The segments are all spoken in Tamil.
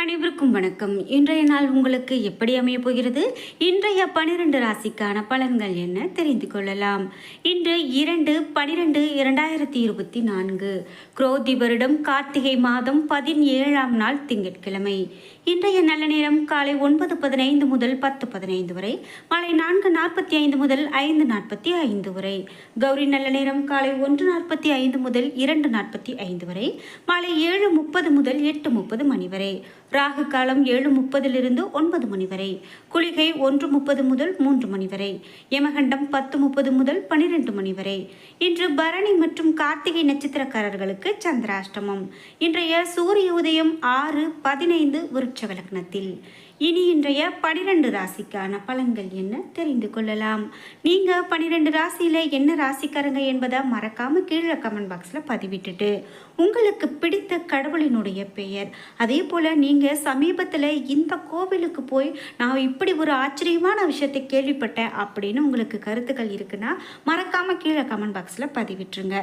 அனைவருக்கும் வணக்கம். இன்றைய நாள் உங்களுக்கு எப்படி அமைய போகிறது? இன்றைய பனிரெண்டு ராசிக்கான பலன்கள் என்ன தெரிந்து கொள்ளலாம். இன்று இரண்டு பனிரெண்டு இரண்டாயிரத்தி இருபத்தி நான்கு. குரோதி வருடம் கார்த்திகை மாதம் பதினேழாம் நாள் திங்கட்கிழமை. இன்றைய நல்ல நேரம் காலை ஒன்பது பதினைந்து முதல் பத்து பதினைந்து வரை மாலை நான்கு நாற்பத்தி ஐந்து முதல் ஐந்து நாற்பத்தி ஐந்து வரை. கௌரி நல்ல நேரம் காலை ஒன்று நாற்பத்தி ஐந்து முதல் இரண்டு நாற்பத்தி ஐந்து வரை மாலை ஏழு முப்பது முதல் எட்டு முப்பது மணி வரை. ராகு காலம் ஏழு முப்பதிலிருந்து ஒன்பது மணி வரை. குளிகை ஒன்று முப்பது முதல் மூன்று மணி வரை. யமகண்டம் பத்து முப்பது முதல் பனிரெண்டு மணி வரை. இன்று பரணி மற்றும் கார்த்திகை நட்சத்திரக்காரர்களுக்கு சந்திராஷ்டமம். இன்றைய சூரிய உதயம் ஆறு பதினைந்து விருட்ச இனி இன்றைய பனிரெண்டு ராசிக்கான பலன்கள் என்ன தெரிந்து கொள்ளலாம். நீங்க பனிரெண்டு ராசியில என்ன ராசிக்காரங்க என்பதை மறக்காம கீழே கமெண்ட் பாக்ஸ்ல பதிவிட்டுட்டு உங்களுக்கு பிடித்த கடவுளினுடைய பெயர். அதே போல் நீங்கள் சமீபத்தில் இந்த கோவிலுக்கு போய் நான் இப்படி ஒரு ஆச்சரியமான விஷயத்தை கேள்விப்பட்டேன் அப்படின்னு உங்களுக்கு கருத்துக்கள் இருக்குன்னா மறக்காமல் கீழே கமெண்ட் பாக்ஸில் பதிவிட்டுருங்க.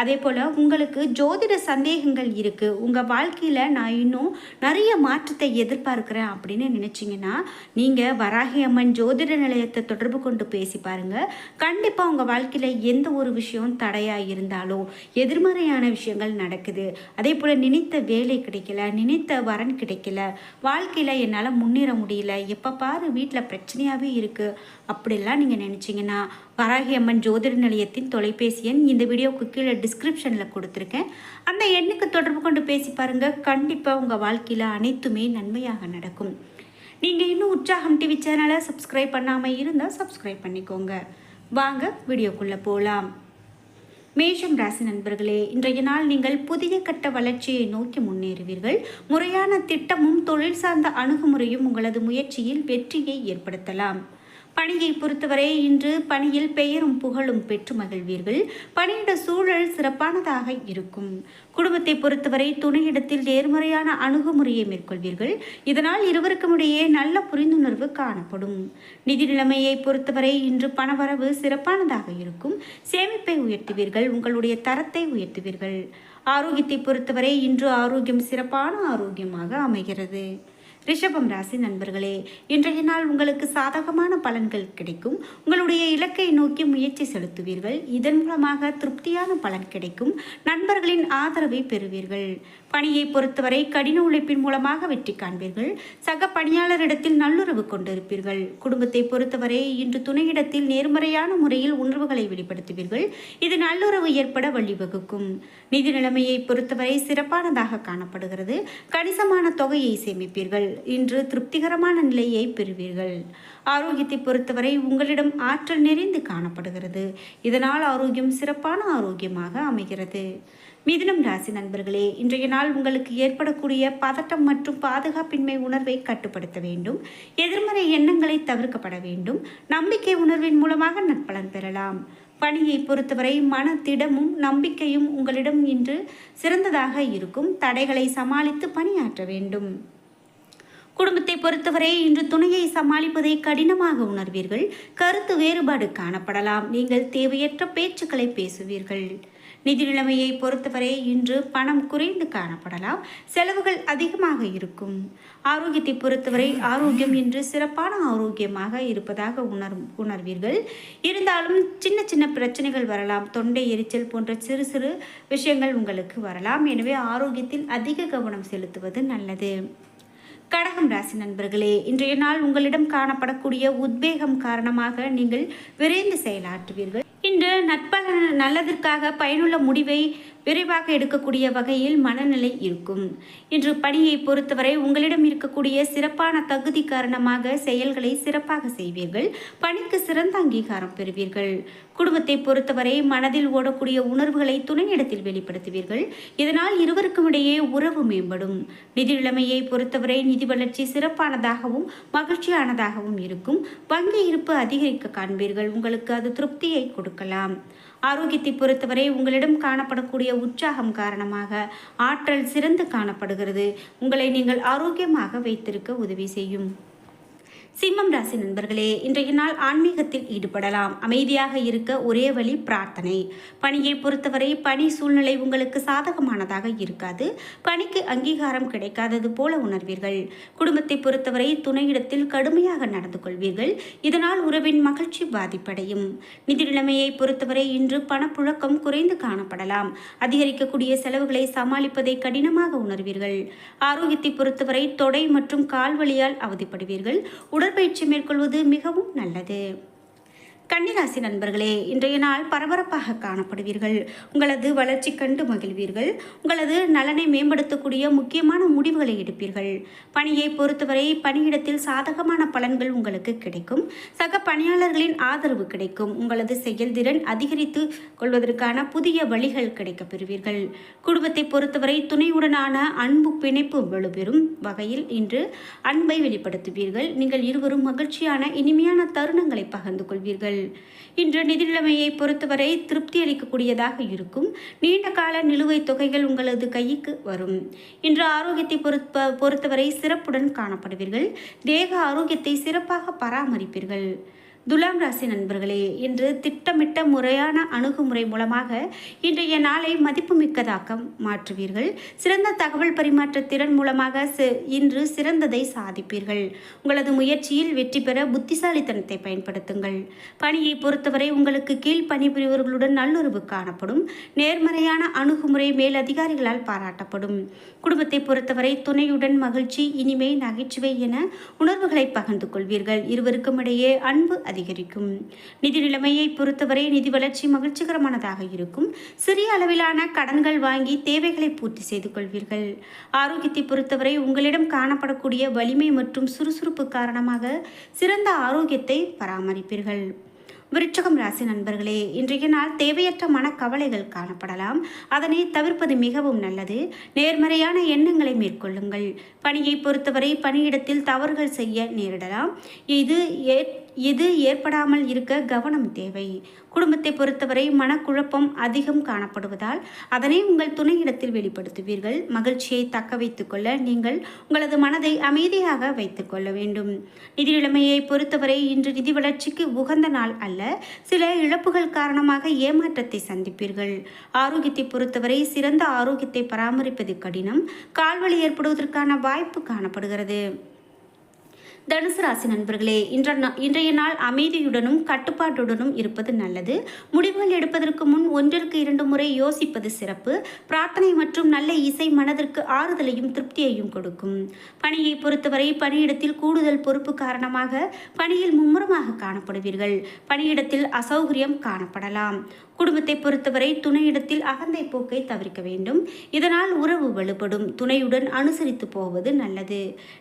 அதே போல் உங்களுக்கு ஜோதிட சந்தேகங்கள் இருக்குது உங்கள் வாழ்க்கையில் நான் இன்னும் நிறைய மாற்றத்தை எதிர்பார்க்குறேன் அப்படின்னு நினச்சிங்கன்னா நீங்கள் வராகி அம்மன் ஜோதிட நிலையத்தை தொடர்பு கொண்டு பேசி பாருங்கள் கண்டிப்பாக உங்கள் வாழ்க்கையில் எந்த ஒரு விஷயம் தடையாக இருந்தாலோ எதிர்மறையான விஷயங்கள் நடக்குது. அதே போல் நினைத்த வேலை கிடைக்கல நினைத்த வரன் கிடைக்கல. வாழ்க்கையில் என்னால் முன்னேற முடியல. எப்போ பாரு வீட்டில் பிரச்சனையாகவே இருக்குது அப்படிலாம் நீங்கள் நினச்சிங்கன்னா வராகி அம்மன் ஜோதிட நிலையத்தின் தொலைபேசி எண் இந்த வீடியோவுக்கு கீழே டிஸ்கிரிப்ஷனில் கொடுத்துருக்கேன். அந்த எண்ணுக்கு தொடர்பு கொண்டு பேசி பாருங்கள் கண்டிப்பாக உங்கள் வாழ்க்கையில் அனைத்துமே நன்மையாக நடக்கும். நீங்கள் இன்னும் உற்சாகம் டிவி சேனலை சப்ஸ்கிரைப் பண்ணாமல் இருந்தால் சப்ஸ்கிரைப் பண்ணிக்கோங்க. வாங்க வீடியோக்குள்ளே போகலாம் மேஷம் ராசி நண்பர்களே இன்றைய நாள் நீங்கள் புதிய கட்ட வளர்ச்சியை நோக்கி முன்னேறுவீர்கள். முறையான திட்டமும் தொழில் சார்ந்த அணுகுமுறையும் உங்களது முயற்சியில் வெற்றியை ஏற்படுத்தலாம். பணியை பொறுத்தவரை இன்று பணியில் பெயரும் புகழும் பெற்று மகிழ்வீர்கள். பணியிட சூழல் சிறப்பானதாக இருக்கும். குடும்பத்தை பொறுத்தவரை துணையிடத்தில் நேர்மறையான அணுகுமுறையை மேற்கொள்வீர்கள். இதனால் இருவருக்கும் இடையே நல்ல புரிந்துணர்வு காணப்படும். நிதி நிலைமையை பொறுத்தவரை இன்று பணவரவு சிறப்பானதாக இருக்கும். சேமிப்பை உயர்த்துவீர்கள். உங்களுடைய தரத்தை உயர்த்துவீர்கள். ஆரோக்கியத்தை பொறுத்தவரை இன்று ஆரோக்கியம் சிறப்பான ஆரோக்கியமாக அமைகிறது. ரிஷபம் ராசி நண்பர்களே இன்றைய நாள் உங்களுக்கு சாதகமான பலன்கள் கிடைக்கும். உங்களுடைய இலக்கை நோக்கி முயற்சி செலுத்துவீர்கள். இதன் மூலமாக திருப்தியான பலன் கிடைக்கும். நண்பர்களின் ஆதரவை பெறுவீர்கள். பணியை பொறுத்தவரை கடின உழைப்பின் மூலமாக வெற்றி காண்பீர்கள். சக பணியாளரிடத்தில் நல்லுறவு கொண்டிருப்பீர்கள். குடும்பத்தை பொறுத்தவரை இன்று துணையிடத்தில் நேர்மறையான முறையில் உணர்வுகளை வெளிப்படுத்துவீர்கள். இது நல்லுறவு ஏற்பட வழிவகுக்கும். நிதி நிலைமையை பொறுத்தவரை சிறப்பானதாக காணப்படுகிறது. கணிசமான தொகையை சேமிப்பீர்கள். இன்று திருப்திகரமான நிலையை பெறுவீர்கள். ஆரோக்கியத்தை பொறுத்தவரை உங்களிடம் ஆற்றல் நிறைந்து காணப்படுகிறது. இதனால் ஆரோக்கியம் சிறப்பான ஆரோக்கியமாக அமைகிறது. மிதுனம் ராசி நண்பர்களே இன்றைய நாள் உங்களுக்கு ஏற்படக்கூடிய பதட்டம் மற்றும் பாதுகாப்பின்மை உணர்வை கட்டுப்படுத்த வேண்டும். எதிர்மறை எண்ணங்களை தவிர்க்கப்பட வேண்டும். நம்பிக்கை உணர்வின் மூலமாக நற்பலன் பெறலாம். பணியை பொறுத்தவரை மனத்திடமும் நம்பிக்கையும் உங்களிடம் இன்று சிறந்ததாக இருக்கும். தடைகளை சமாளித்து பணியாற்ற வேண்டும். குடும்பத்தை பொறுத்தவரை இன்று துணையை சமாளிப்பதை கடினமாக உணர்வீர்கள். கருத்து வேறுபாடு காணப்படலாம். நீங்கள் தேவையற்ற பேச்சுக்களை பேசுவீர்கள். நிதி நிலைமையை பொறுத்தவரை இன்று பணம் குறைந்து காணப்படலாம். செலவுகள் அதிகமாக இருக்கும். ஆரோக்கியத்தை பொறுத்தவரை ஆரோக்கியம் இன்று சிறப்பான ஆரோக்கியமாக இருப்பதாக உணர் உணர்வீர்கள். இருந்தாலும் சின்ன சின்ன பிரச்சனைகள் வரலாம். தொண்டை எரிச்சல் போன்ற சிறு சிறு விஷயங்கள் உங்களுக்கு வரலாம். எனவே ஆரோக்கியத்தில் அதிக கவனம் செலுத்துவது நல்லது. கடகம் ராசி நண்பர்களே இன்றைய நாள் உங்களிடம் காணப்படக்கூடிய உத்வேகம் காரணமாக நீங்கள் விரைந்து செயலாற்றுவீர்கள். இன்று நட்பல நல்லதற்காக பயனுள்ள முடிவை விரைவாக எடுக்கக்கூடிய வகையில் மனநிலை இருக்கும். இன்று பணியை பொறுத்தவரை உங்களிடம் இருக்கக்கூடிய சிறப்பான தகுதி காரணமாக செயல்களை சிறப்பாக செய்வீர்கள். பணிக்கு சிறந்த அங்கீகாரம் பெறுவீர்கள். குடும்பத்தை பொறுத்தவரை மனதில் ஓடக்கூடிய உணர்வுகளை துணையிடத்தில் வெளிப்படுத்துவீர்கள். இதனால் இருவருக்கும் இடையே உறவு மேம்படும். நிதி நிலைமையை பொறுத்தவரை நிதி வளர்ச்சி சிறப்பானதாகவும் மகிழ்ச்சியானதாகவும் இருக்கும். வங்கி இருப்பு அதிகரிக்க காண்பீர்கள். உங்களுக்கு அது திருப்தியை கொடுக்கலாம். ஆரோக்கியத்தை பொறுத்தவரை உங்களிடம் காணப்படக்கூடிய உற்சாகம் காரணமாக ஆற்றல் சிறந்து காணப்படுகிறது. உங்களை நீங்கள் ஆரோக்கியமாக வைத்திருக்க உதவி செய்யும். சிம்மம் ராசி நண்பர்களே இன்றைய நாள் ஆன்மீகத்தில் ஈடுபடலாம். அமைதியாக இருக்க ஒரே வழி பிரார்த்தனை. பணியை பொறுத்தவரை பணி சூழ்நிலை உங்களுக்கு சாதகமானதாக இருக்காது. பணிக்கு அங்கீகாரம் கிடைக்காதது போல உணர்வீர்கள். குடும்பத்தை பொறுத்தவரை துணையிடத்தில் கடுமையாக நடந்து கொள்வீர்கள். இதனால் உறவின் மகிழ்ச்சி பாதிப்படையும். நிதி நிலைமையை பொறுத்தவரை இன்று பணப்புழக்கம் குறைந்து காணப்படலாம். அதிகரிக்கக்கூடிய செலவுகளை சமாளிப்பதை கடினமாக உணர்வீர்கள். ஆரோக்கியத்தை பொறுத்தவரை தொடை மற்றும் கால்வழியால் அவதிப்படுவீர்கள். உடற்பயிற்சி மேற்கொள்வது மிகவும் நல்லது. கன்னிராசி நண்பர்களே இன்றைய நாள் பரபரப்பாக காணப்படுவீர்கள். உங்களது வளர்ச்சி கண்டு மகிழ்வீர்கள். உங்களது நலனை மேம்படுத்தக்கூடிய முக்கியமான முடிவுகளை எடுப்பீர்கள். பணியை பொறுத்தவரை பணியிடத்தில் சாதகமான பலன்கள் உங்களுக்கு கிடைக்கும். சக பணியாளர்களின் ஆதரவு கிடைக்கும். உங்களது செயல்திறன் அதிகரித்து கொள்வதற்கான புதிய வழிகள் கிடைக்கப் பெறுவீர்கள். குடும்பத்தை பொறுத்தவரை துணையுடனான அன்பு பிணைப்பு வலுப்பெறும் வகையில் இன்று அன்பை வெளிப்படுத்துவீர்கள். நீங்கள் இருவரும் மகிழ்ச்சியான இனிமையான தருணங்களை பகிர்ந்து கொள்வீர்கள். இன்று நிதி நிலைமையை பொறுத்தவரை திருப்தி அளிக்கக்கூடியதாக இருக்கும். நீண்ட கால நிலுவைத் தொகைகள் உங்களது கைக்கு வரும். இன்று ஆரோக்கியத்தை பொறுத்த பொறுத்தவரை சிறப்புடன் காணப்படுவீர்கள். தேக ஆரோக்கியத்தை சிறப்பாக பராமரிப்பீர்கள். துலாம் ராசி நண்பர்களே இன்று திட்டமிட்ட முறையான அணுகுமுறை மூலமாக இன்றைய நாளை மதிப்புமிக்கதாக மாற்றுவீர்கள். சிறந்த தகவல் பரிமாற்ற திறன் மூலமாக இன்று சிறந்ததை சாதிப்பீர்கள். உங்களது முயற்சியில் வெற்றி பெற புத்திசாலித்தனத்தை பயன்படுத்துங்கள். பணியை பொறுத்தவரை உங்களுக்கு கீழ் பணிபுரிவர்களுடன் நல்லுறவு காணப்படும். நேர்மறையான அணுகுமுறை மேலதிகாரிகளால் பாராட்டப்படும். குடும்பத்தை பொறுத்தவரை துணையுடன் மகிழ்ச்சி இனிமை நகைச்சுவை என உணர்வுகளை பகிர்ந்து கொள்வீர்கள். இருவருக்கும் இடையே அன்பு அதிகரிக்கும். நிதி நிலைமையை பொறுத்தவரை நிதி வளர்ச்சி மகிழ்ச்சிகரமானதாக இருக்கும். சிறிய அளவிலான கடன்கள் வாங்கி தேவைகளை பூர்த்தி செய்து கொள்வீர்கள். ஆரோக்கியத்தை பொறுத்தவரை உங்களிடம் காணப்படக்கூடிய வலிமை மற்றும் சுறுசுறுப்பு காரணமாக சிறந்த ஆரோக்கியத்தை பராமரிப்பீர்கள். விருட்சகம் ராசி நண்பர்களே இன்றைய நாள் தேவையற்ற மனக்கவலைகள் காணப்படலாம். அதனை தவிர்ப்பது மிகவும் நல்லது. நேர்மறையான எண்ணங்களை மேற்கொள்ளுங்கள். பணியை பொறுத்தவரை பணியிடத்தில் தவறுகள் செய்ய நேரிடலாம். இது ஏ இது ஏற்படாமல் இருக்க கவனம் தேவை. குடும்பத்தை பொறுத்தவரை மனக்குழப்பம் அதிகம் காணப்படுவதால் அதனை உங்கள் துணையிடத்தில் வெளிப்படுத்துவீர்கள். மகிழ்ச்சியை தக்க வைத்துக் கொள்ள நீங்கள் உங்களது மனதை அமைதியாக வைத்துக் கொள்ள வேண்டும். நிதி நிலைமையை பொறுத்தவரை இன்று நிதி வளர்ச்சிக்கு உகந்த நாள் அல்ல சில இழப்புகள் காரணமாக ஏமாற்றத்தை சந்திப்பீர்கள். ஆரோக்கியத்தை பொறுத்தவரை சிறந்த ஆரோக்கியத்தை பராமரிப்பது கடினம். கால்வலி ஏற்படுவதற்கான வாய்ப்பு காணப்படுகிறது. தனுசு ராசி நண்பர்களே இன்ற இன்றைய நாள் அமைதியுடனும் கட்டுப்பாட்டுடனும் இருப்பது நல்லது. முடிவுகள் எடுப்பதற்கு முன் ஒன்றிற்கு இரண்டு முறை யோசிப்பது சிறப்பு. பிரார்த்தனை மற்றும் நல்ல இசை மனதிற்கு ஆறுதலையும் திருப்தியையும் கொடுக்கும். பணியை பொறுத்தவரை பணியிடத்தில் கூடுதல் பொறுப்பு காரணமாக பணியில் மும்முரமாக காணப்படுவீர்கள். பணியிடத்தில் அசௌகரியம் காணப்படலாம். குடும்பத்தை பொறுத்தவரை துணையிடத்தில் அகந்தை போக்கை தவிர்க்க வேண்டும். இதனால் உறவு வலுப்படும். துணையுடன் அனுசரித்து போவது நல்லது.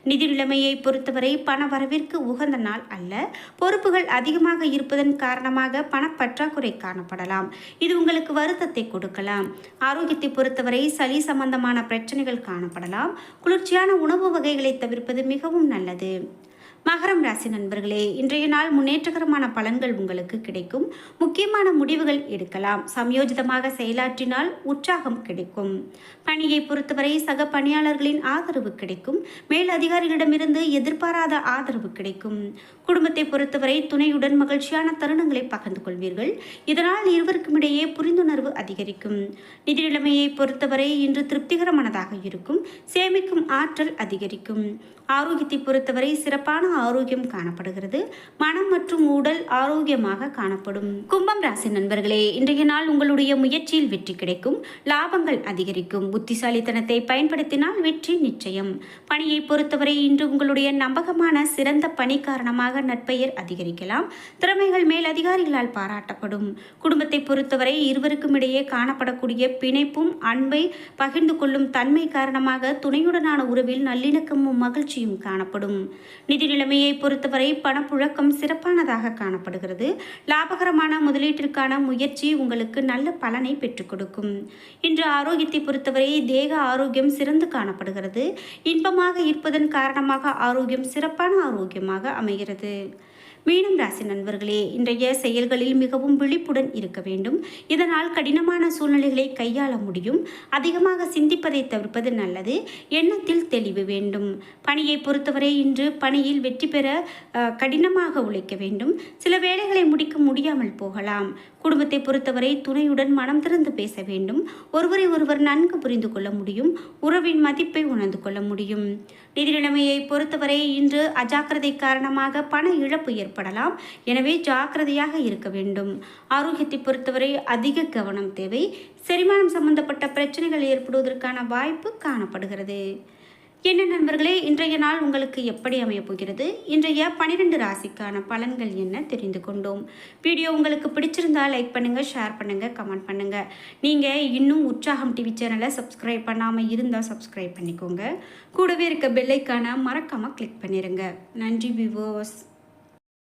நிதி நிலைமையை பொறுத்தவரை பண வரவிற்கு உகந்த நாள் அல்ல. பொறுப்புகள் அதிகமாக இருப்பதன் காரணமாக பணப்பற்றாக்குறை காணப்படலாம். இது உங்களுக்கு வருத்தத்தை கொடுக்கலாம். ஆரோக்கியத்தை பொறுத்தவரை சளி சம்பந்தமான பிரச்சனைகள் காணப்படலாம். குளிர்ச்சியான உணவு வகைகளை தவிர்ப்பது மிகவும் நல்லது. மகரம் ராசி நண்பர்களே இன்றைய நாள் முன்னேற்றகரமான பலன்கள் உங்களுக்கு கிடைக்கும். முக்கியமான முடிவுகள் எடுக்கலாம். சமயோஜிதமாக செயலாற்றினால் உற்சாகம் கிடைக்கும். பணியை பொறுத்தவரை சக பணியாளர்களின் ஆதரவு கிடைக்கும். மேல் அதிகாரிகளிடமிருந்து எதிர்பாராத ஆதரவு கிடைக்கும். குடும்பத்தை பொறுத்தவரை துணையுடன் மகிழ்ச்சியான தருணங்களை பகிர்ந்து கொள்வீர்கள். இதனால் இருவருக்கும் இடையே புரிந்துணர்வு அதிகரிக்கும். நிதி நிலைமையை பொறுத்தவரை இன்று திருப்திகரமானதாக இருக்கும். சேமிக்கும் ஆற்றல் அதிகரிக்கும். ஆரோக்கியத்தை பொறுத்தவரை சிறப்பான ஆரோக்கியம் காணப்படுகிறது. மனம் மற்றும் உடல் ஆரோக்கியமாக காணப்படும். கும்பம் ராசி நண்பர்களே இன்றைய நாள் உங்களுடைய முயற்சியில் வெற்றி கிடைக்கும். லாபங்கள் அதிகரிக்கும். புத்திசாலித்தனத்தை பயன்படுத்தினால் வெற்றி நிச்சயம். பணியை பொறுத்தவரை இன்று உங்களுடைய நம்பகமான சிறந்த பணி காரணமாக நட்பெயர் அதிகரிக்கலாம். திறமைகள் மேல் அதிகாரிகளால் பாராட்டப்படும். குடும்பத்தை பொறுத்தவரை இருவருக்கும் இடையே காணப்படக்கூடிய பிணைப்பும் அன்பை பகிர்ந்து கொள்ளும் தன்மை காரணமாக துணையுடனான உறவில் நல்லிணக்கமும் மகிழ்ச்சியும் காணப்படும். நிதி நிலைமையை பொறுத்தவரை பணப்புழக்கம் சிறப்பானதாக காணப்படுகிறது. லாபகரமான முதலீட்டிற்கான முயற்சி உங்களுக்கு நல்ல பலனை பெற்றுக் கொடுக்கும். இன்று ஆரோக்கியத்தை பொறுத்தவரை தேக ஆரோக்கியம் சிறந்து காணப்படுகிறது. இன்பமாக இருப்பதன் காரணமாக ஆரோக்கியம் சிறப்பான ஆரோக்கியமாக அமைகிறது. மீனம் ராசி நண்பர்களே இன்றைய செயல்களில் மிகவும் விழிப்புடன் இருக்க வேண்டும். இதனால் கடினமான சூழ்நிலைகளை கையாள முடியும். அதிகமாக சிந்திப்பதை தவிர்ப்பது நல்லது. எண்ணத்தில் தெளிவு வேண்டும். பணியை பொறுத்தவரை இன்று பணியில் வெற்றி பெற கடினமாக உழைக்க வேண்டும். சில வேலைகளை முடிக்க முடியாமல் போகலாம். குடும்பத்தை பொறுத்தவரை துணையுடன் மனம் திறந்து பேச வேண்டும். ஒருவரை ஒருவர் நன்கு புரிந்து கொள்ள முடியும். உறவின் மதிப்பை உணர்ந்து கொள்ள முடியும். நிதி நிலைமையை பொறுத்தவரை இன்று அஜாக்கிரதை காரணமாக பண இழப்பு ஏற்படலாம் எனவே ஜாக்கிரதையாக இருக்க வேண்டும். ஆரோக்கியத்தை பொறுத்தவரை அதிக கவனம் தேவை. செரிமானம் சம்பந்தப்பட்ட பிரச்சனைகள் ஏற்படுவதற்கான வாய்ப்பு காணப்படுகிறது. என்ன நண்பர்களே இன்றைய நாள் உங்களுக்கு எப்படி அமையப் போகிறது? இன்றைய பனிரெண்டு ராசிக்கான பலன்கள் என்ன தெரிந்து கொண்டோம். வீடியோ உங்களுக்கு பிடிச்சிருந்தா லைக் பண்ணுங்கள் ஷேர் பண்ணுங்கள் கமெண்ட் பண்ணுங்கள் நீங்கள் இன்னும் உற்சாகம் டிவி சேனலை சப்ஸ்கிரைப் பண்ணாமல் இருந்தால் சப்ஸ்கிரைப் பண்ணிக்கோங்க. கூடவே இருக்க பெல்லைக்கான மறக்காமல் கிளிக் பண்ணிடுங்க நன்றி விவோஸ்